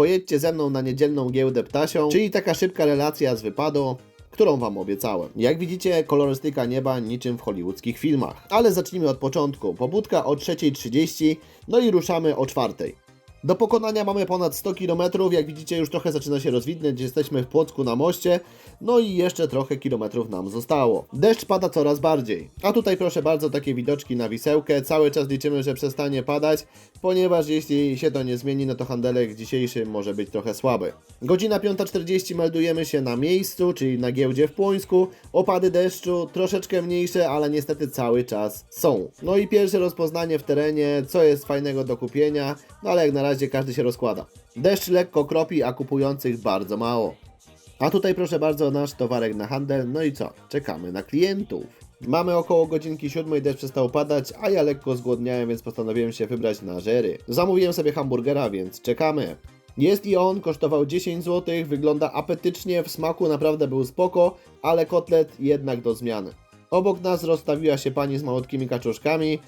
pojedźcie ze mną na niedzielną giełdę ptasią, czyli taka szybka relacja z wypadu, którą Wam obiecałem. Jak widzicie, kolorystyka nieba niczym w hollywoodzkich filmach. Ale zacznijmy od początku. Pobudka o 3.30, no i ruszamy o 4.00. Do pokonania mamy ponad 100 km, jak widzicie już trochę zaczyna się rozwidnąć, jesteśmy w Płocku na moście, no i jeszcze trochę kilometrów nam zostało. Deszcz pada coraz bardziej, a tutaj proszę bardzo takie widoczki na wisełkę, cały czas liczymy, że przestanie padać, ponieważ jeśli się to nie zmieni, no to handelek dzisiejszy może być trochę słaby. Godzina 5.40 meldujemy się na miejscu, czyli na giełdzie w Płońsku, opady deszczu troszeczkę mniejsze, ale niestety cały czas są. No i pierwsze rozpoznanie w terenie, co jest fajnego do kupienia, no ale jak na razie każdy się rozkłada. Deszcz lekko kropi, a kupujących bardzo mało. A tutaj proszę bardzo nasz towarek na handel, no i co? Czekamy na klientów. Mamy około godzinki siódmej, deszcz przestał padać, a ja lekko zgłodniałem, więc postanowiłem się wybrać na żery. Zamówiłem sobie hamburgera, więc czekamy. Jest i on, kosztował 10 zł, wygląda apetycznie, w smaku naprawdę był spoko, ale kotlet jednak do zmiany. Obok nas rozstawiła się pani z malutkimi kaczuszkami.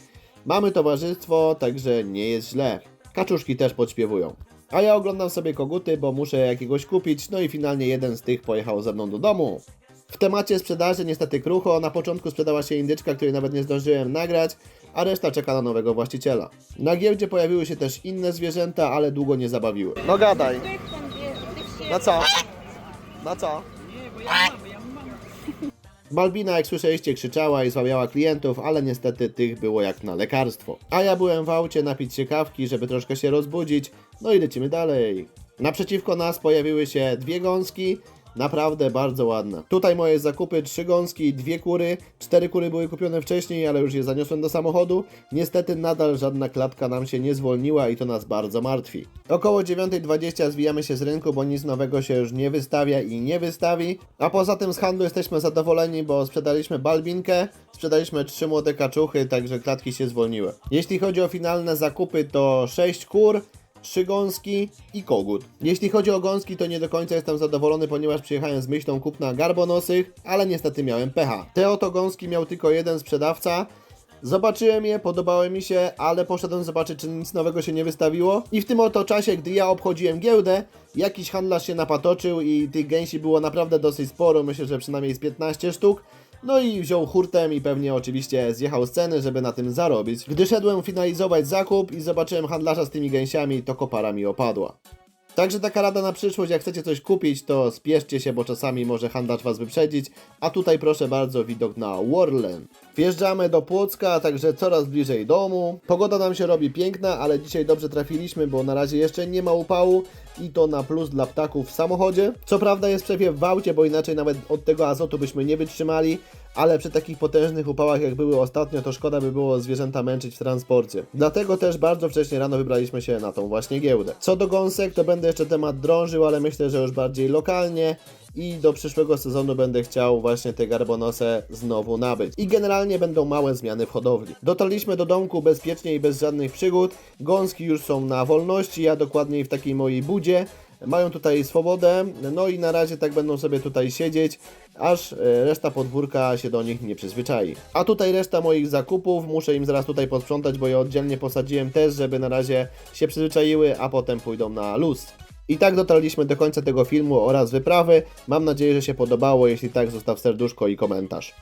Mamy towarzystwo, także nie jest źle. Kaczuszki też podśpiewują. A ja oglądam sobie koguty, bo muszę jakiegoś kupić, no i finalnie jeden z tych pojechał ze mną do domu. W temacie sprzedaży niestety krucho, na początku sprzedała się indyczka, której nawet nie zdążyłem nagrać, a reszta czeka na nowego właściciela. Na giełdzie pojawiły się też inne zwierzęta, ale długo nie zabawiły. No gadaj, na co? Na co? Balbina, jak słyszeliście, krzyczała i zławiała klientów, ale niestety tych było jak na lekarstwo. A ja byłem w aucie napić się kawki, żeby troszkę się rozbudzić, no i lecimy dalej. Naprzeciwko nas pojawiły się dwie gąski, naprawdę bardzo ładne. Tutaj moje zakupy, trzy gąski, dwie kury, cztery kury były kupione wcześniej, ale już je zaniosłem do samochodu. Niestety nadal żadna klatka nam się nie zwolniła i to nas bardzo martwi. Około 9.20 zwijamy się z rynku, bo nic nowego się już nie wystawia i nie wystawi. A poza tym z handlu jesteśmy zadowoleni, bo sprzedaliśmy balbinkę, sprzedaliśmy trzy młode kaczuchy, także klatki się zwolniły. Jeśli chodzi o finalne zakupy, to 6 kur, trzy gąski i kogut. Jeśli chodzi o gąski, to nie do końca jestem zadowolony, ponieważ przyjechałem z myślą kupna garbonosych, ale niestety miałem pecha. Te oto gąski miał tylko jeden sprzedawca. Zobaczyłem je, podobały mi się, ale poszedłem zobaczyć, czy nic nowego się nie wystawiło. I w tym oto czasie, gdy ja obchodziłem giełdę, jakiś handlarz się napatoczył i tych gęsi było naprawdę dosyć sporo, myślę, że przynajmniej z 15 sztuk. No i wziął hurtem i pewnie oczywiście zjechał z ceny, żeby na tym zarobić. Gdy szedłem finalizować zakup i zobaczyłem handlarza z tymi gęsiami, to kopara mi opadła. Także taka rada na przyszłość, jak chcecie coś kupić, to spieszcie się, bo czasami może handlarz Was wyprzedzić. A tutaj proszę bardzo, widok na Warland. Wjeżdżamy do Płocka, także coraz bliżej domu. Pogoda nam się robi piękna, ale dzisiaj dobrze trafiliśmy, bo na razie jeszcze nie ma upału i to na plus dla ptaków w samochodzie. Co prawda jest przewiew w aucie, bo inaczej nawet od tego azotu byśmy nie wytrzymali, ale przy takich potężnych upałach jak były ostatnio, to szkoda by było zwierzęta męczyć w transporcie. Dlatego też bardzo wcześnie rano wybraliśmy się na tą właśnie giełdę. Co do gąsek, to będę jeszcze temat drążył, ale myślę, że już bardziej lokalnie i do przyszłego sezonu będę chciał właśnie te garbonose znowu nabyć. I generalnie będą małe zmiany w hodowli. Dotarliśmy do domku bezpiecznie i bez żadnych przygód. Gąski już są na wolności, ja dokładniej w takiej mojej budzie. Mają tutaj swobodę, no i na razie tak będą sobie tutaj siedzieć, aż e, reszta podwórka się do nich nie przyzwyczai. A tutaj reszta moich zakupów, muszę im zaraz tutaj posprzątać, bo je oddzielnie posadziłem też, żeby na razie się przyzwyczaiły, a potem pójdą na luz. I tak dotarliśmy do końca tego filmu oraz wyprawy. Mam nadzieję, że się podobało. Jeśli tak, zostaw serduszko i komentarz.